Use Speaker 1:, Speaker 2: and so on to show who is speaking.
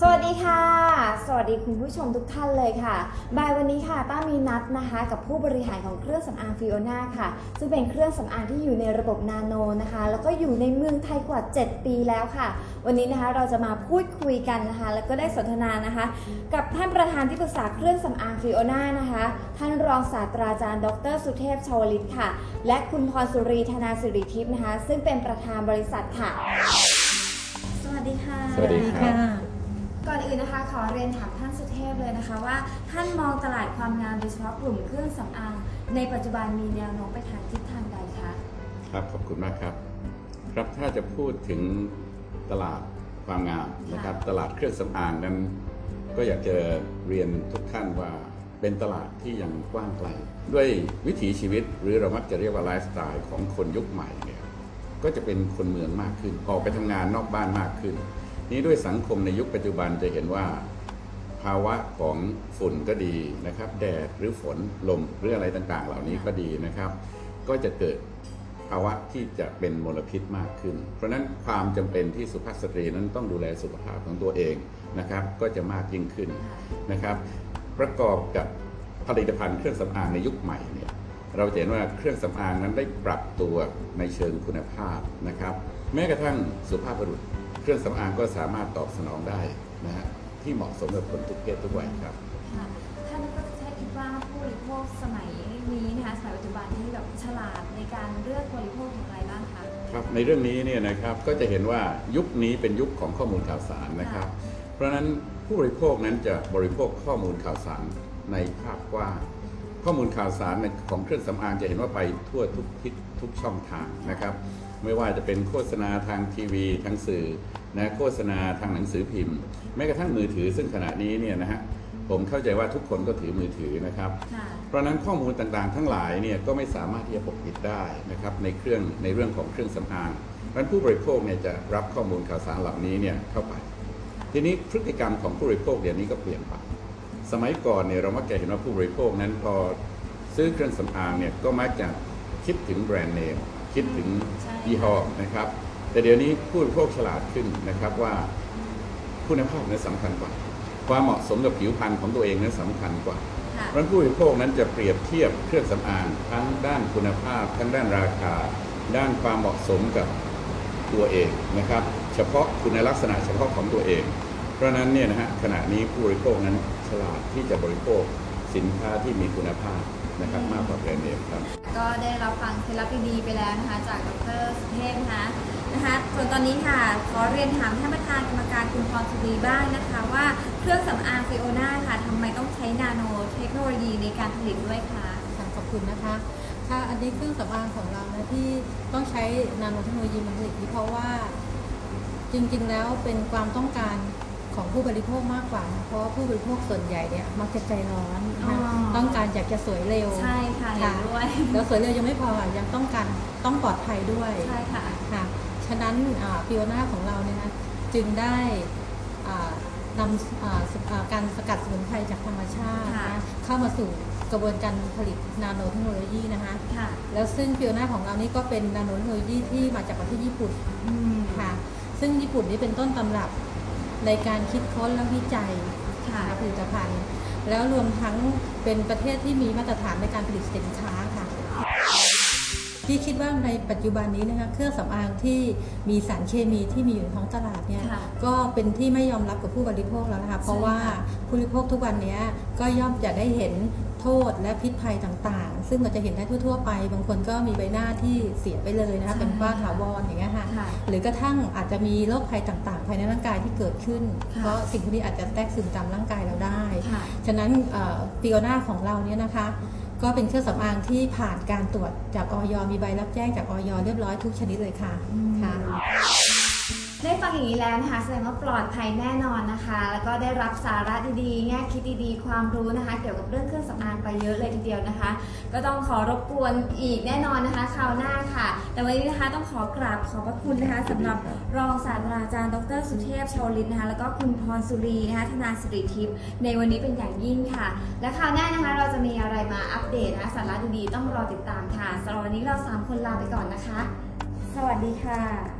Speaker 1: สวัสดีค่ะ วัสดีคุณผู้ชมทุกท่านเลยค่ะ บ่ายวันนี้ค่ะต้ามีนัดนะคะกับผู้บริหารของเครื่องสำอางฟิโอนาค่ะ ซึ่งเป็นเครื่องสำอางที่อยู่ในระบบนาโนนะคะ แล้วก็อยู่ในเมืองไทยกว่า 7 ปีแล้วค่ะ วันนี้นะคะเราจะมาพูดคุยกันนะคะ แล้วก็ได้สนทนานะคะ กับท่านประธานที่ปรึกษาเครื่องสำอางฟิโอนานะคะ ท่านรองศาสตราจารย์ ดร สุเทพชวลิตค่ะ และคุณพรสุรีธนาสิริทิพย์นะคะ ซึ่งเป็นประธานบริษัทค่ะ สวัสดีค่ะ
Speaker 2: สวัสดีครับ
Speaker 1: ก่อนอื่นนะคะ ขอเรียนถามท่านสุเทพเลยนะคะว่าท่านมองตลาดความงามโดยเฉพาะกลุ่มเครื่องสำอางในปัจจุบันมีแนวโน้มไปทางทิศทางใดคะ
Speaker 2: ครับขอบคุณมากครับ ครับถ้าจะพูดถึงตลาดความงามนะครับตลาดเครื่องสำอางนั้น ก็อยากจะเรียนทุกท่านว่าเป็นตลาดที่ยังกว้างไกล ด้วยวิถีชีวิตหรือเรามักจะเรียกว่าไลฟ์สไตล์ของคนยุคใหม่เนี่ยก็จะเป็นคนเมืองมากขึ้น ออกไปทำงานนอกบ้านมากขึ้น นี้ด้วยสังคมในยุคปัจจุบันจะเห็นว่า ภาวะของฝุ่นก็ดีนะครับ แดดหรือฝนลมหรืออะไรต่างๆ เหล่านี้ก็ดีนะครับ ก็จะเกิดภาวะที่จะเป็นมลพิษมากขึ้น เพราะฉะนั้นความจำเป็นที่สุภาพสตรีนั้นต้องดูแลสุขภาพของตัวเองนะครับ ก็จะมากยิ่งขึ้นนะครับ ประกอบกับผลิตภัณฑ์เครื่องสำอางในยุคใหม่เนี่ยเราจะเห็นว่าเครื่องสำอางนั้นได้ปรับตัวในเชิงคุณภาพนะครับ แม้กระทั่งสุภาพบุรุษ เครื่องสำอางก็สามารถตอบสนองได้นะฮะที่เหมาะสมกับคนทุกเพศทุกวัยครับ
Speaker 1: ค่ะท่านก็ใช้คิดว่าผู้บริโภคสมัยนี้นะคะสมัยปัจจุบันที่แบบฉลาดในการเลือกบริโภคอย่างไรบ้างคะ
Speaker 2: ครับในเรื่องนี้เนี่ยนะครับก็จะเห็นว่ายุคนี้เป็นยุคของข้อมูลข่าวสารนะครับ เพราะฉะนั้นผู้บริโภคนั้นจะบริโภคข้อมูลข่าวสารในภาพกว้างข้อมูลข่าวสารในของเครื่องสำอางจะเห็นว่าไปทั่วทุกทิศทุกช่องทางนะครับ ไม่ว่าจะเป็นโฆษณาทางทีวีทางสื่อนะโฆษณาทางหนังสือพิมพ์ แม้กระทั่งมือถือ ซึ่งขณะนี้เนี่ยนะฮะผมเข้าใจว่าทุกคนก็ถือมือถือนะครับ
Speaker 1: ค่ะ
Speaker 2: เพราะฉะนั้นข้อมูลต่างๆ ทั้งหลายเนี่ยก็ไม่สามารถที่จะปกปิดได้นะครับในเครื่องในเรื่องของเครื่องสำอางเพราะฉะนั้นผู้บริโภคเนี่ยจะรับข้อมูลข่าวสารเหล่านี้เนี่ยเข้าไป ทีนี้พฤติกรรมของผู้บริโภคเดี๋ยวนี้ก็เปลี่ยนไป สมัยก่อนเนี่ยเรามักจะเห็นว่าผู้บริโภคนั้นพอซื้อเครื่องสำอางเนี่ยก็มักจะคิดถึงแบรนด์เนม คิดถึง
Speaker 1: ใช่
Speaker 2: ยี่ห้อนะครับ แต่เดี๋ยวนี้ผู้บริโภคฉลาดขึ้นนะครับว่าคุณภาพนั้นสำคัญกว่า ความเหมาะสมกับผิวพรรณของตัวเองนั้นสำคัญกว่า
Speaker 1: ค่ะ
Speaker 2: เพราะฉะนั้นผู้บริโภคนั้นจะเปรียบเทียบเครื่องสำอางทั้งด้านคุณภาพ ทั้งด้านราคา ด้านความเหมาะสมกับตัวเองนะครับ เฉพาะคุณลักษณะเฉพาะของตัวเอง เพราะฉะนั้นเนี่ยนะฮะขณะนี้ผู้บริโภคนั้นฉลาดที่จะบริโภคสินค้าที่มีคุณภาพ นะครับมากกว่าแบรนด์เนมครับ
Speaker 1: ก็ได้รับฟังเคล็ดลับดีๆไปแล้วนะคะ จากดรสุเทพนะคะนะคะส่วนตอนนี้ค่ะขอเรียนถามท่านประธานกรรมการคุณพรสุรีบ้างนะคะ ว่าเครื่องสำอางฟิโอนาค่ะทำไมต้องใช้นาโนเทคโนโลยีในการผลิตด้วยคะ
Speaker 3: ค่ะขอบคุณนะคะค่ะอันนี้เครื่องสำอางของเรานะที่ต้องใช้นาโนเทคโนโลยีมันผลิตนี้เพราะว่าจริงๆแล้วเป็นความต้องการ ของผู้บริโภคมากกว่านะเพราะว่าผู้บริโภคส่วนใหญ่เนี่ยมักจะใจร้อนนะคะ
Speaker 1: อ๋อ
Speaker 3: ต้องการอยากจะสวยเร็ว
Speaker 1: ใช่ค่ะเห็นด้วย
Speaker 3: แล้วสวยเร็วยังไม่พออะยังต้องการต้องปลอดภัยด้วย
Speaker 1: ใช่ค่ะ
Speaker 3: ค่ะฉะนั้นฟิโอนาของเราเนี่ยนะจึงได้อ่านำอ่าสอ่าการสกัดสมุนไพรจากธรรมชาติ
Speaker 1: ค่ะ
Speaker 3: นะเข้ามาสู่กระบวนการผลิตนาโนเทคโนโลยีนะคะ
Speaker 1: ค่ะ
Speaker 3: แล้วซึ่งฟิโอนาของเรานี่ก็เป็นนาโนเทคโนโลยีที่มาจากประเทศญี่ปุ่น
Speaker 1: อืม
Speaker 3: ค่ะ ซึ่งญี่ปุ่นนี่เป็นต้นตำรับ ในการคิดค้นและวิจัย
Speaker 1: ค่ะ
Speaker 3: ผลิตภัณฑ์ แล้วรวมทั้งเป็นประเทศที่มีมาตรฐานในการผลิตสินค้า ค่ะที่คิดว่าในปัจจุบันนี้นะคะเครื่องสำอางที่มีสารเคมีที่มีอยู่ในท้องตลาดเนี่ย
Speaker 1: ค่ะ
Speaker 3: ก็เป็นที่ไม่ยอมรับกับผู้บริโภคแล้วนะคะเพราะว่า
Speaker 1: ใช่ค่ะ
Speaker 3: ผู้บริโภคทุกวันนี้ก็ย่อมจะได้เห็นโทษและพิษภัยต่างๆ ซึ่งเราจะเห็นได้ทั่วๆไป บางคนก็มีใบหน้าที่เสียไปเลยนะคะเป็นฝ้าถาวรอย่างเงี้ยค่ะ
Speaker 1: ค่ะ
Speaker 3: หรือกระทั่งอาจจะมีโรคภัยต่างๆ ภายในร่างกายที่เกิดขึ้น
Speaker 1: ค่ะ
Speaker 3: เพราะสิ่งพวกนี้อาจจะแทรกซึมตามร่างกายเราได้
Speaker 1: ค่ะ
Speaker 3: ฉะนั้นฟิโอนาของเราเนี่ยนะคะ ก็เป็นเครื่องสำอางที่ผ่านการตรวจจากออยมีใบรับแจ้งจากออยเรียบร้อยทุกชนิดเลยค่ะค่ะ
Speaker 1: ได้ฟังอย่างนี้แล้วนะคะแสดงว่าปลอดภัยแน่นอนนะคะ แล้วก็ได้รับสาระดีๆ แง่คิดดีๆ ความรู้นะคะ เกี่ยวกับเรื่องเครื่องสำอางไปเยอะเลยทีเดียวนะคะ ก็ต้องขอรบกวนอีกแน่นอนนะคะคราวหน้าค่ะ แต่วันนี้นะคะต้องขอกราบขอบพระคุณนะคะสำหรับรองศาสตราจารย์ ดร สุเทพชาวลินนะคะแล้วก็คุณพรสุรีนะคะธนาสิริทิพย์ในวันนี้เป็นอย่างยิ่งค่ะ และคราวหน้านะคะเราจะมีอะไรมาอัปเดตนะคะสาระดีๆต้องรอติดตามค่ะสำหรับวันนี้เราสามคนลาไปก่อนนะคะ สวัสดีค่ะ